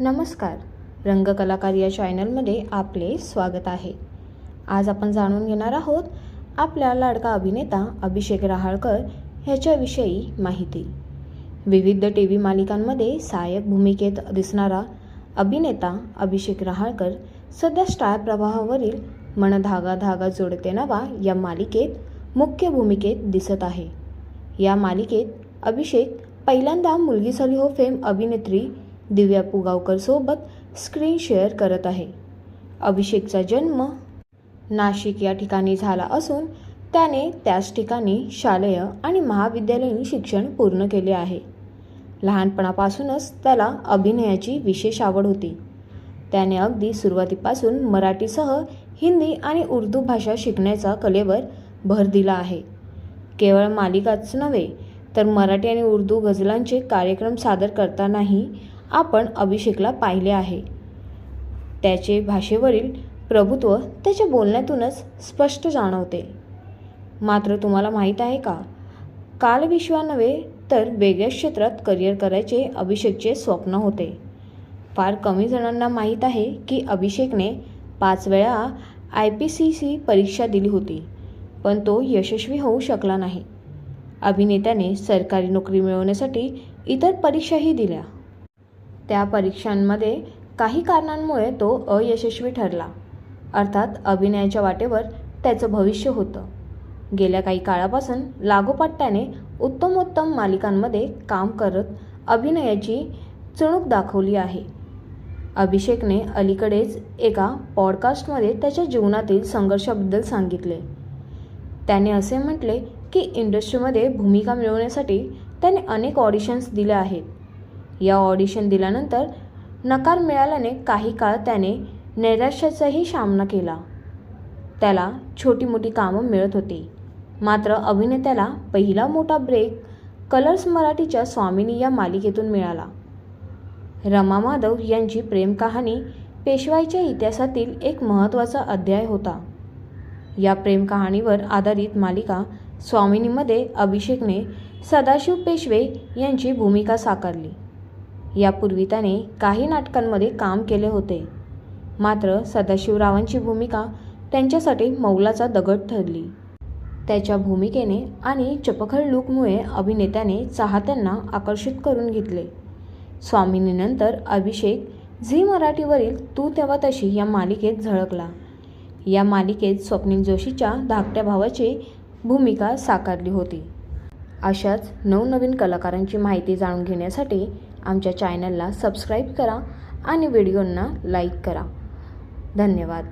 नमस्कार. रंगकलाकार या चॅनलमध्ये आपले स्वागत आहे. आज आपण जाणून घेणार आहोत आपल्या लाडका अभिनेता अभिषेक रहाळकर ह्याच्याविषयी माहिती. विविध टी व्ही मालिकांमध्ये सहाय्यक भूमिकेत दिसणारा अभिनेता अभिषेक रहाळकर सध्या स्टार प्रवाहावरील मन धागा धागा जोडते नवा या मालिकेत मुख्य भूमिकेत दिसत आहे. या मालिकेत अभिषेक पहिल्यांदा मुलगी झाली हो फेम अभिनेत्री दिव्या पुगावकरसोबत स्क्रीन शेअर करत आहे. अभिषेकचा जन्म नाशिक या ठिकाणी झाला असून त्याने त्याच ठिकाणी शालेय आणि महाविद्यालयीन शिक्षण पूर्ण केले आहे. लहानपणापासूनच त्याला अभिनयाची विशेष आवड होती. त्याने अगदी सुरुवातीपासून मराठीसह हिंदी आणि उर्दू भाषा शिकण्याचा कलेवर भर दिला आहे. केवळ मालिकाच नव्हे तर मराठी आणि उर्दू गझलांचे कार्यक्रम सादर करतानाही आपण अभिषेकला पाहिले आहे. त्याचे भाषेवरील प्रभुत्व त्याच्या बोलण्यातूनच स्पष्ट जाणवते. मात्र तुम्हाला माहीत आहे का? कालविश्वा नव्हे तर वेगळ्या क्षेत्रात करिअर करायचे अभिषेकचे स्वप्न होते. फार कमी जणांना माहीत आहे की अभिषेकने पाच वेळा आय पी सी सी परीक्षा दिली होती पण तो यशस्वी होऊ शकला नाही. अभिनेत्याने सरकारी नोकरी मिळवण्यासाठी इतर परीक्षाही दिल्या. त्या परीक्षांमध्ये काही कारणांमुळे तो अयशस्वी ठरला. अर्थात अभिनयाच्या वाटेवर त्याचं भविष्य होतं. गेल्या काही काळापासून लागोपाठ त्याने उत्तमोत्तम मालिकांमध्ये काम करत अभिनयाची चुणूक दाखवली आहे. अभिषेकने अलीकडेच एका पॉडकास्टमध्ये त्याच्या जीवनातील संघर्षाबद्दल सांगितले. त्याने असे म्हटले की इंडस्ट्रीमध्ये भूमिका मिळवण्यासाठी त्याने अनेक ऑडिशन्स दिल्या आहेत. या ऑडिशन दिल्यानंतर नकार मिळाल्याने काही काळ त्याने नैराश्याचाही सामना केला. त्याला छोटी मोठी कामं मिळत होती. मात्र अभिनेत्याला पहिला मोठा ब्रेक कलर्स मराठीच्या स्वामिनी या मालिकेतून मिळाला. रमा माधव यांची प्रेमकहाणी पेशवाईच्या इतिहासातील एक महत्त्वाचा अध्याय होता. या प्रेम कहाणीवर आधारित मालिका स्वामिनीमध्ये अभिषेकने सदाशिव पेशवे यांची भूमिका साकारली. यापूर्वी त्याने काही नाटकांमध्ये काम केले होते. मात्र सदाशिवरावांची भूमिका त्यांच्यासाठी मौलाचा दगड ठरली. त्याच्या भूमिकेने आणि चपखल लूकमुळे अभिनेत्याने चाहत्यांना आकर्षित करून घेतले. स्वामिनीनंतर अभिषेक झी मराठीवरील तू तेव्हा तशी या मालिकेत झळकला. या मालिकेत स्वप्नील जोशीच्या धाकट्या भावाची भूमिका साकारली होती. अशाच नवनवीन कलाकारांची माहिती जाणून घेण्यासाठी आमच्या चॅनलला सबस्क्राईब करा आणि व्हिडिओंना लाईक करा. धन्यवाद.